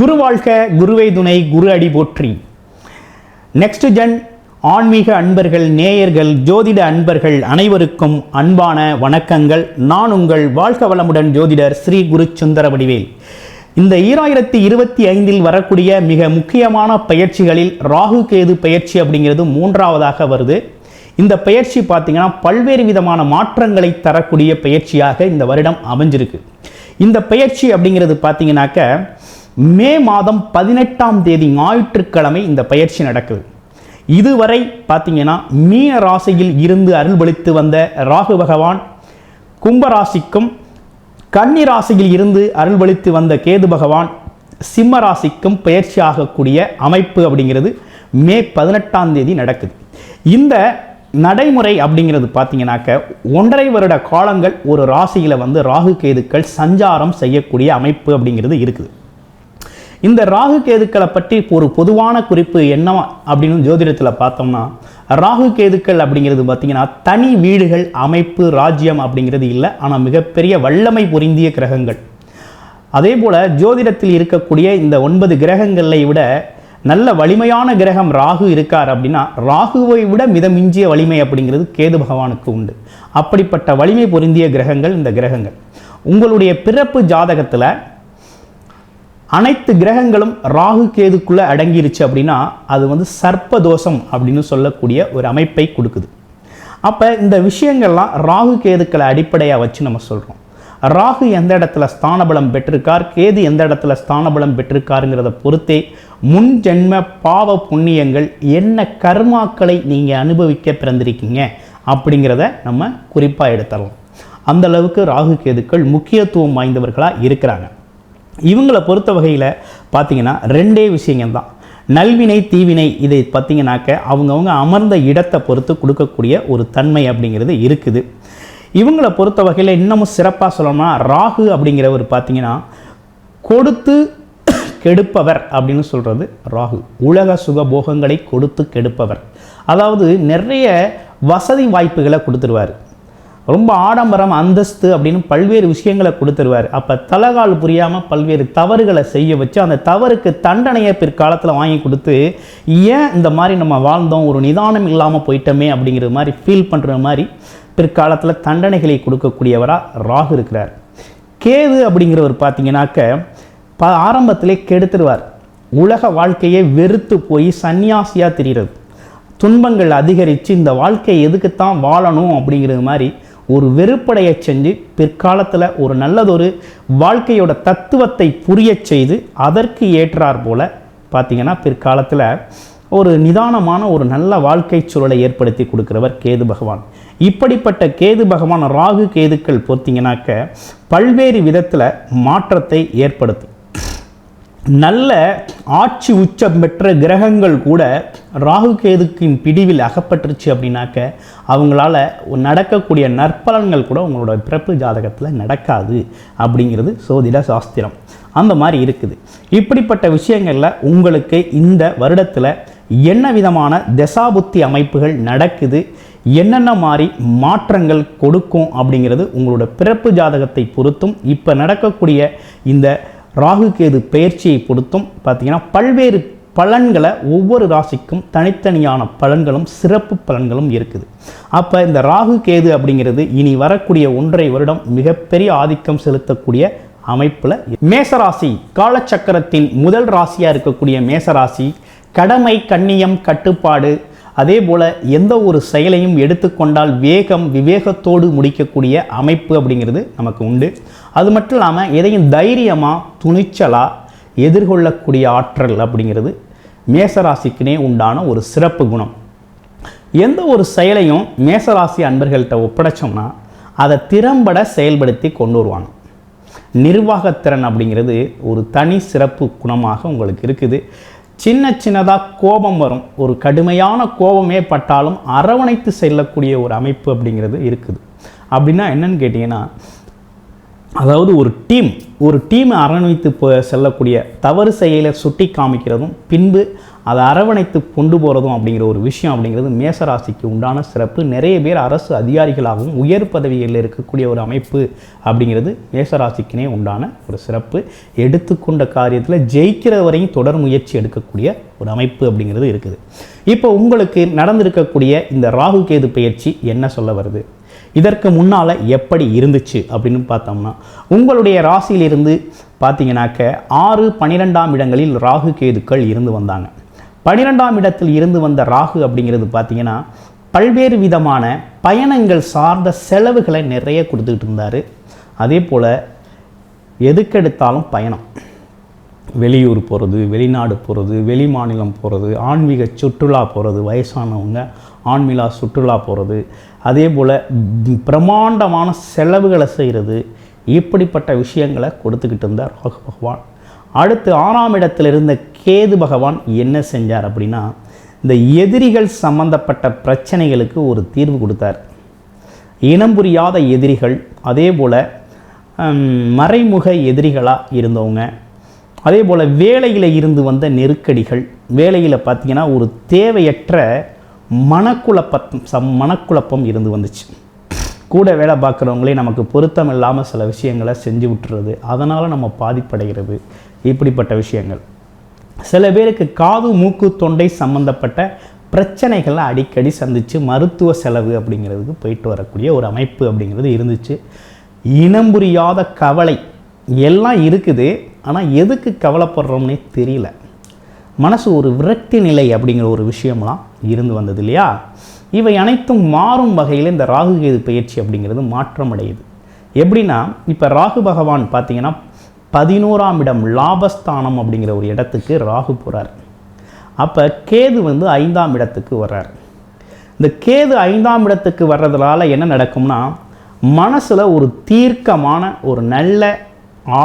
குரு வாழ்க குருவை துணை குரு அடி போற்றி. நெக்ஸ்ட் ஜென் ஆன்மீக அன்பர்கள் நேயர்கள் ஜோதிட அன்பர்கள் அனைவருக்கும் அன்பான வணக்கங்கள். நான் உங்கள் வாழ்க வளமுடன் ஜோதிடர் ஸ்ரீ குரு சுந்தர வடிவேல். இந்த ஈராயிரத்தி இருபத்தி ஐந்தில் வரக்கூடிய மிக முக்கியமான பயிற்சிகளில் ராகு கேது பயிற்சி அப்படிங்கிறது மூன்றாவதாக வருது. இந்த பயிற்சி பார்த்தீங்கன்னா பல்வேறு விதமான மாற்றங்களை தரக்கூடிய பயிற்சியாக இந்த வருடம் அமைஞ்சிருக்கு. இந்த பயிற்சி அப்படிங்கிறது பார்த்தீங்கன்னாக்க மே மாதம் பதினெட்டாம் தேதி ஞாயிற்றுக்கிழமை இந்த பயிற்சி நடக்குது. இதுவரை பார்த்தீங்கன்னா மீன ராசியில் இருந்து அருள்பளித்து வந்த ராகு பகவான் கும்பராசிக்கும் கன்னி ராசியில் இருந்து அருள்பளித்து வந்த கேது பகவான் சிம்ம ராசிக்கும் பயிற்சி ஆகக்கூடிய அமைப்பு அப்படிங்கிறது மே பதினெட்டாம் தேதி நடக்குது. இந்த நடைமுறை அப்படிங்கிறது பார்த்தீங்கன்னாக்க ஒன்றரை வருட காலங்கள் ஒரு ராசியில் வந்து ராகு கேதுக்கள் சஞ்சாரம் செய்யக்கூடிய அமைப்பு அப்படிங்கிறது இருக்குது. இந்த ராகு கேதுக்களை பற்றி ஒரு பொதுவான குறிப்பு என்ன அப்படின்னு ஜோதிடத்தில் பார்த்தோம்னா ராகு கேதுக்கள் அப்படிங்கிறது பார்த்திங்கன்னா தனி வீடுகள் அமைப்பு ராஜ்யம் அப்படிங்கிறது இல்லை. ஆனால் மிகப்பெரிய வல்லமை பொருந்திய கிரகங்கள். அதே போல் ஜோதிடத்தில் இருக்கக்கூடிய இந்த ஒன்பது கிரகங்களை விட நல்ல வலிமையான கிரகம் ராகு இருக்கார் அப்படின்னா ராகுவை விட மிதமிஞ்சிய வலிமை அப்படிங்கிறது கேது பகவானுக்கு உண்டு. அப்படிப்பட்ட வலிமை பொருந்திய கிரகங்கள் இந்த கிரகங்கள். உங்களுடைய பிறப்பு ஜாதகத்தில் அனைத்து கிரகங்களும் ராகு கேதுக்குள்ளே அடங்கிருச்சு அப்படின்னா அது வந்து சர்ப்பதோஷம் அப்படின்னு சொல்லக்கூடிய ஒரு அமைப்பை கொடுக்குது. அப்போ இந்த விஷயங்கள்லாம் ராகு கேதுக்களை அடிப்படையாக வச்சு நம்ம சொல்கிறோம் ராகு எந்த இடத்துல ஸ்தானபலம் பெற்றிருக்கார் கேது எந்த இடத்துல ஸ்தானபலம் பெற்றிருக்காருங்கிறத பொறுத்தே முன் ஜென்ம பாவ புண்ணியங்கள் என்ன கர்மாக்களை நீங்கள் அனுபவிக்க பிறந்திருக்கீங்க அப்படிங்கிறத நம்ம குறிப்பாக எடுத்துடலாம். அந்த அளவுக்கு ராகு கேதுக்கள் முக்கியத்துவம் வாய்ந்தவர்களாக இருக்கிறாங்க. இவங்களை பொறுத்த வகையில் பார்த்தீங்கன்னா ரெண்டே விஷயங்கள் தான். நல்வினை தீவினை இதை பார்த்தீங்கன்னாக்க அவங்கவுங்க அமர்ந்த இடத்தை பொறுத்து கொடுக்கக்கூடிய ஒரு தன்மை அப்படிங்கிறது இருக்குது. இவங்களை பொறுத்த வகையில் இன்னமும் சிறப்பாக சொல்லணும்னா ராகு அப்படிங்கிறவர் பார்த்தீங்கன்னா கொடுத்து கெடுப்பவர் அப்படின்னு சொல்கிறது ராகு. உலக சுகபோகங்களை கொடுத்து கெடுப்பவர். அதாவது நிறைய வசதி வாய்ப்புகளை கொடுத்துருவார். ரொம்ப ஆடம்பரம் அந்தஸ்து அப்படின்னு பல்வேறு விஷயங்களை கொடுத்துருவார். அப்போ தலகால் புரியாமல் பல்வேறு தவறுகளை செய்ய வச்சு அந்த தவறுக்கு தண்டனையை பிற்காலத்தில் வாங்கி கொடுத்து ஏன் இந்த மாதிரி நம்ம வாழ்ந்தோம்? ஒரு நிதானம் இல்லாமல் போயிட்டோமே? அப்படிங்கிற மாதிரி ஃபீல் பண்ணுற மாதிரி பிற்காலத்தில் தண்டனைகளை கொடுக்கக்கூடியவராக ராகு இருக்கிறார். கேது அப்படிங்கிறவர் பார்த்தீங்கன்னாக்க ப ஆரம்பத்திலே கெடுத்துருவார். உலக வாழ்க்கையை வெறுத்து போய் சன்னியாசியாக தெரிகிறது துன்பங்கள் அதிகரித்து இந்த வாழ்க்கையை எதுக்குத்தான் வாழணும் அப்படிங்கிறது மாதிரி ஒரு வெறுப்படைய செஞ்சு பிற்காலத்தில் ஒரு நல்லதொரு வாழ்க்கையோட தத்துவத்தை புரியச் செய்து அதற்கு ஏற்றார் போல பார்த்தீங்கன்னா பிற்காலத்தில் ஒரு நிதானமான ஒரு நல்ல வாழ்க்கை சூழலை ஏற்படுத்தி கொடுக்குறவர் கேது பகவான். இப்படிப்பட்ட கேது பகவான் ராகு கேதுக்கள் பொறுத்தீங்கன்னாக்க பல்வேறு விதத்தில் மாற்றத்தை ஏற்படுத்தும். நல்ல ஆட்சி உச்சம் பெற்ற கிரகங்கள் கூட ராகு கேதுக்கின் பிடிவில் அகப்பட்டுருச்சு அப்படின்னாக்க அவங்களால நடக்கக்கூடிய நற்பலன்கள் கூட உங்களோட பிறப்பு ஜாதகத்தில் நடக்காது அப்படிங்கிறது சோதிட சாஸ்திரம். அந்த மாதிரி இருக்குது. இப்படிப்பட்ட விஷயங்களில் உங்களுக்கு இந்த வருடத்தில் என்ன விதமான தசாபுத்தி அமைப்புகள் நடக்குது? என்னென்ன மாதிரி மாற்றங்கள் கொடுக்கும் அப்படிங்கிறது உங்களோட பிறப்பு ஜாதகத்தை பொறுத்தும் இப்போ நடக்கக்கூடிய இந்த ராகு கேது பயிற்சியை பொறுத்தும் பார்த்திங்கன்னா பல்வேறு பலன்களை ஒவ்வொரு ராசிக்கும் தனித்தனியான பலன்களும் சிறப்பு பலன்களும் இருக்குது. அப்போ இந்த ராகு கேது அப்படிங்கிறது இனி வரக்கூடிய ஒன்றை வருடம் மிகப்பெரிய ஆதிக்கம் செலுத்தக்கூடிய அமைப்பில் மேசராசி காலச்சக்கரத்தின் முதல் ராசியாக இருக்கக்கூடிய மேசராசி கடமை கண்ணியம் கட்டுப்பாடு அதே போல் எந்த ஒரு செயலையும் எடுத்துக்கொண்டால் வேகம் விவேகத்தோடு முடிக்கக்கூடிய அமைப்பு அப்படிங்கிறது நமக்கு உண்டு. அது மட்டும் இல்லாமல் எதையும் தைரியமாக துணிச்சலாக எதிர்கொள்ளக்கூடிய ஆற்றல் அப்படிங்கிறது மேசராசிக்குனே உண்டான ஒரு சிறப்பு குணம். எந்த ஒரு செயலையும் மேசராசி அன்பர்கள்ட்ட ஒப்படைச்சோம்னா அதை திறம்பட செயல்படுத்தி கொண்டு வருவாங்க. நிர்வாகத்திறன் அப்படிங்கிறது ஒரு தனி சிறப்பு குணமாக உங்களுக்கு இருக்குது. சின்ன சின்னதாக கோபம் வரும். ஒரு கடுமையான கோபமே பட்டாலும் அரவணைத்து செல்லக்கூடிய ஒரு அமைப்பு அப்படிங்கிறது இருக்குது. அப்படின்னா என்னன்னு கேட்டிங்கன்னா அதாவது ஒரு டீம் ஒரு டீமை அரவணைத்து போ செல்லக்கூடிய தவறு செயலை சுட்டி காமிக்கிறதும் பின்பு அதை அரவணைத்து கொண்டு போகிறதும் அப்படிங்கிற ஒரு விஷயம் அப்படிங்கிறது மேசராசிக்கு உண்டான சிறப்பு. நிறைய பேர் அரசு அதிகாரிகளாகவும் உயர் பதவிகளில் இருக்கக்கூடிய ஒரு அமைப்பு அப்படிங்கிறது மேசராசிக்குனே உண்டான ஒரு சிறப்பு. எடுத்துக்கொண்ட காரியத்தில் ஜெயிக்கிற வரையும் தொடர் முயற்சி எடுக்கக்கூடிய ஒரு அமைப்பு அப்படிங்கிறது இருக்குது. இப்போ உங்களுக்கு நடந்திருக்கக்கூடிய இந்த ராகு கேது பயிற்சி என்ன சொல்ல வருது? இதற்கு முன்னால் எப்படி இருந்துச்சு அப்படின்னு பார்த்தோம்னா உங்களுடைய ராசியிலிருந்து பார்த்தீங்கன்னாக்க ஆறு பன்னிரெண்டாம் இடங்களில் ராகு கேதுக்கள் இருந்து வந்தாங்க. பனிரெண்டாம் இடத்தில் இருந்து வந்த ராகு அப்படிங்கிறது பார்த்தீங்கன்னா பல்வேறு விதமான பயணங்கள் சார்ந்த செலவுகளை நிறைய கொடுத்துக்கிட்டு இருந்தார். அதே போல் எதுக்கெடுத்தாலும் பயணம். வெளியூர் போகிறது வெளிநாடு போகிறது வெளி மாநிலம் போகிறது ஆன்மீக சுற்றுலா போகிறது வயசானவங்க ஆன்மீகா சுற்றுலா போகிறது அதே போல் பிரம்மாண்டமான செலவுகளை செய்கிறது இப்படிப்பட்ட விஷயங்களை கொடுத்துக்கிட்டு இருந்தார் ராகு பகவான். அடுத்து ஆறாம் இடத்தில் இருந்த கேது பகவான் என்ன செஞ்சார் அப்படின்னா இந்த எதிரிகள் சம்பந்தப்பட்ட பிரச்சனைகளுக்கு ஒரு தீர்வு கொடுத்தார். இனம் புரியாத எதிரிகள் அதே போல் மறைமுக எதிரிகளாக இருந்தவங்க அதே போல் வேலையில் இருந்து வந்த நெருக்கடிகள் வேலையில் பார்த்தீங்கன்னா ஒரு தேவையற்ற மனக்குழப்பம் சம் மனக்குழப்பம் இருந்து வந்துச்சு. கூட வேலை பார்க்குறவங்களே நமக்கு பொருத்தம் இல்லாமல் சில விஷயங்களை செஞ்சு விட்டுறது அதனால் நம்ம பாதிப்படைகிறது இப்படிப்பட்ட விஷயங்கள். சில பேருக்கு காது மூக்கு தொண்டை சம்மந்தப்பட்ட பிரச்சனைகளை அடிக்கடி சந்தித்து மருத்துவ செலவு அப்படிங்கிறதுக்கு போயிட்டு வரக்கூடிய ஒரு அமைப்பு அப்படிங்கிறது இருந்துச்சு. இனம் புரியாத கவலை எல்லாம் இருக்குது ஆனால் எதுக்கு கவலைப்படுறோம்னே தெரியல. மனசு ஒரு விரக்தி நிலை அப்படிங்கிற ஒரு விஷயம்லாம் இருந்து வந்தது இல்லையா? இவை அனைத்தும் மாறும் வகையில் இந்த ராகு கேது பயிற்சி அப்படிங்கிறது மாற்றம் அடையுது எப்படின்னா இப்போ ராகு பகவான் பார்த்தீங்கன்னா பதினோராம் இடம் லாபஸ்தானம் அப்படிங்கிற ஒரு இடத்துக்கு ராகு போகிறார் அப்போ கேது வந்து ஐந்தாம் இடத்துக்கு வர்றார். இந்த கேது ஐந்தாம் இடத்துக்கு வர்றதுனால என்ன நடக்கும்னா மனசில் ஒரு தீர்க்கமான ஒரு நல்ல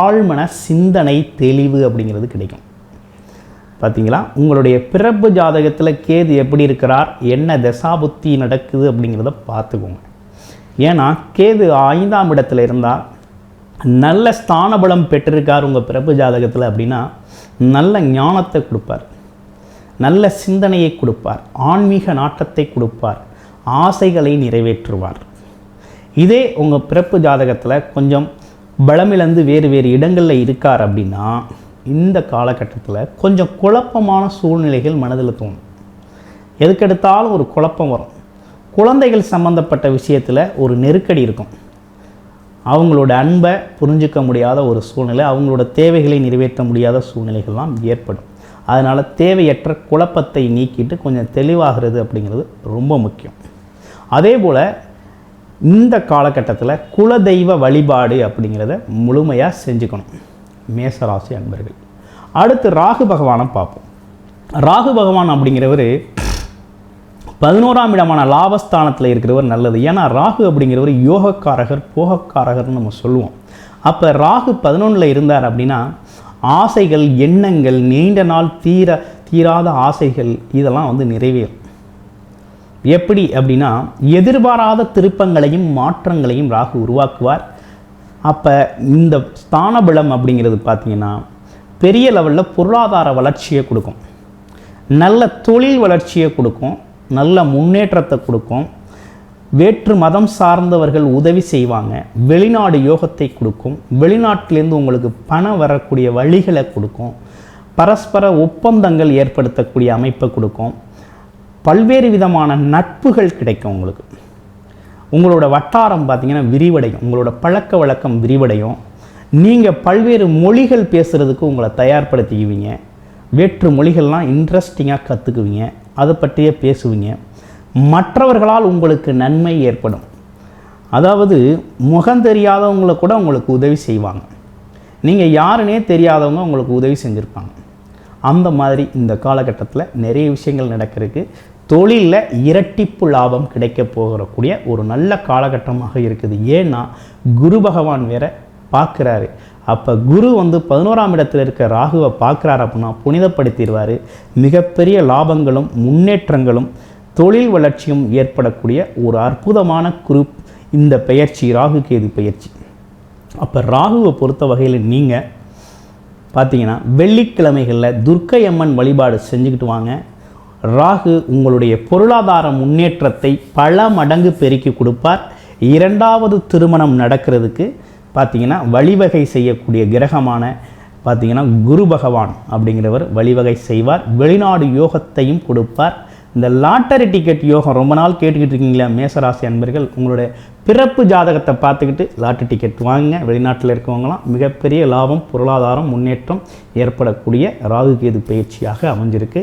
ஆழ்மன சிந்தனை தெளிவு அப்படிங்கிறது கிடைக்கும். பார்த்தீங்களா உங்களுடைய பிறப்பு ஜாதகத்தில் கேது எப்படி இருக்கிறார்? என்ன தசாபுத்தி நடக்குது அப்படிங்கிறத பார்த்துக்கோங்க. ஏன்னா கேது ஐந்தாம் இடத்துல இருந்தால் நல்ல ஸ்தானபலம் பெற்றிருக்கார் உங்கள் பிறப்பு ஜாதகத்தில் அப்படின்னா நல்ல ஞானத்தை கொடுப்பார். நல்ல சிந்தனையை கொடுப்பார். ஆன்மீக நாட்டத்தை கொடுப்பார். ஆசைகளை நிறைவேற்றுவார். இதே உங்கள் பிறப்பு ஜாதகத்தில் கொஞ்சம் பலமிழந்து வேறு வேறு இடங்களில் இருக்கார் அப்படின்னா இந்த காலகட்டத்தில் கொஞ்சம் குழப்பமான சூழ்நிலைகள் மனதில் தோணும். எதுக்கெடுத்தாலும் ஒரு குழப்பம் வரும். குழந்தைகள் சம்பந்தப்பட்ட விஷயத்தில் ஒரு நெருக்கடி இருக்கும். அவங்களோட அன்பை புரிஞ்சிக்க முடியாத ஒரு சூழ்நிலை அவங்களோட தேவைகளை நிறைவேற்ற முடியாத சூழ்நிலைகள்லாம் ஏற்படும். அதனால் தேவையற்ற குழப்பத்தை நீக்கிட்டு கொஞ்சம் தெளிவாகிறது அப்படிங்கிறது ரொம்ப முக்கியம். அதே போல் இந்த காலகட்டத்தில் குலதெய்வ வழிபாடு அப்படிங்கிறத முழுமையாக செஞ்சுக்கணும். மேசராசி அன்பர்கள். அடுத்து ராகு பகவானை பார்ப்போம். ராகு பகவான் அப்படிங்கிறவர் பதினோராம் இடமான லாபஸ்தானத்தில் இருக்கிறவர் நல்லது. ஏன்னா ராகு அப்படிங்கிறவர் யோகக்காரகர் போகக்காரகர்னு நம்ம சொல்லுவோம். அப்போ ராகு பதினொன்றில் இருந்தார் அப்படின்னா ஆசைகள் எண்ணங்கள் நீண்ட நாள் தீர தீராத ஆசைகள் இதெல்லாம் வந்து நிறைவேறும். எப்படி அப்படின்னா எதிர்பாராத திருப்பங்களையும் மாற்றங்களையும் ராகு உருவாக்குவார். அப்போ இந்த ஸ்தானபலம் அப்படிங்கிறது பார்த்தீங்கன்னா பெரிய லெவலில் பொருளாதார வளர்ச்சியை கொடுக்கும். நல்ல தொழில் வளர்ச்சியை கொடுக்கும். நல்ல முன்னேற்றத்தை கொடுக்கும். வேற்று மதம் சார்ந்தவர்கள் உதவி செய்வாங்க. வெளிநாடு யோகத்தை கொடுக்கும். வெளிநாட்டிலேருந்து உங்களுக்கு பணம் வரக்கூடிய வழிகளை கொடுக்கும். பரஸ்பர ஒப்பந்தங்கள் ஏற்படுத்தக்கூடிய அமைப்பை கொடுக்கும். பல்வேறு விதமான நட்புகள் கிடைக்கும் உங்களுக்கு. உங்களோட வட்டாரம் பார்த்தீங்கன்னா விரிவடையும். உங்களோட பழக்க வழக்கம் விரிவடையும். நீங்கள் பல்வேறு மொழிகள் பேசுகிறதுக்கு உங்களை தயார்படுத்திக்குவீங்க. வேற்று மொழிகள்லாம் இன்ட்ரெஸ்டிங்காக கற்றுக்குவீங்க அதை பற்றியே பேசுவீங்க. மற்றவர்களால் உங்களுக்கு நன்மை ஏற்படும். அதாவது முகம் தெரியாதவங்களை கூட உங்களுக்கு உதவி செய்வாங்க. நீங்கள் யாருன்னே தெரியாதவங்க உங்களுக்கு உதவி செஞ்சுருப்பாங்க. அந்த மாதிரி இந்த காலகட்டத்தில் நிறைய விஷயங்கள் நடக்கிறதுக்கு தொழிலில் இரட்டிப்பு லாபம் கிடைக்க போகக்கூடிய ஒரு நல்ல காலகட்டமாக இருக்குது. ஏன்னா குரு பகவான் வேற பார்க்குறாரு. அப்போ குரு வந்து பதினோராம் இடத்தில் இருக்க ராகுவை பார்க்குறாரு அப்படின்னா புனிதப்படுத்திடுவார். மிகப்பெரிய லாபங்களும் முன்னேற்றங்களும் தொழில் வளர்ச்சியும் ஏற்படக்கூடிய ஒரு அற்புதமான குரூப் இந்த பெயர்ச்சி ராகு கேது பெயர்ச்சி. அப்போ ராகுவை பொறுத்த வகையில் நீங்கள் பார்த்தீங்கன்னா வெள்ளிக்கிழமைகளில் துர்க்கை அம்மன் வழிபாடு செஞ்சுக்கிட்டு வாங்க. ராகு உங்களுடைய பொருளாதார முன்னேற்றத்தை பல மடங்கு பெருக்கி கொடுப்பார். இரண்டாவது திருமணம் நடக்கிறதுக்கு பார்த்தீங்கன்னா வழிவகை செய்யக்கூடிய கிரகமான பார்த்தீங்கன்னா குரு பகவான் அப்படிங்கிறவர் வழிவகை செய்வார். வெளிநாடு யோகத்தையும் கொடுப்பார். இந்த லாட்டரி டிக்கெட் யோகம் ரொம்ப நாள் கேட்டுக்கிட்டு இருக்கீங்களா? மேசராசி அன்பர்கள் உங்களுடைய பிறப்பு ஜாதகத்தை பார்த்துக்கிட்டு லாட்டரி டிக்கெட் வாங்குங்க. வெளிநாட்டில் இருக்கவங்களாம் மிகப்பெரிய லாபம் பொருளாதாரம் முன்னேற்றம் ஏற்படக்கூடிய ராகு கேது பயிற்சியாக அமைஞ்சிருக்கு.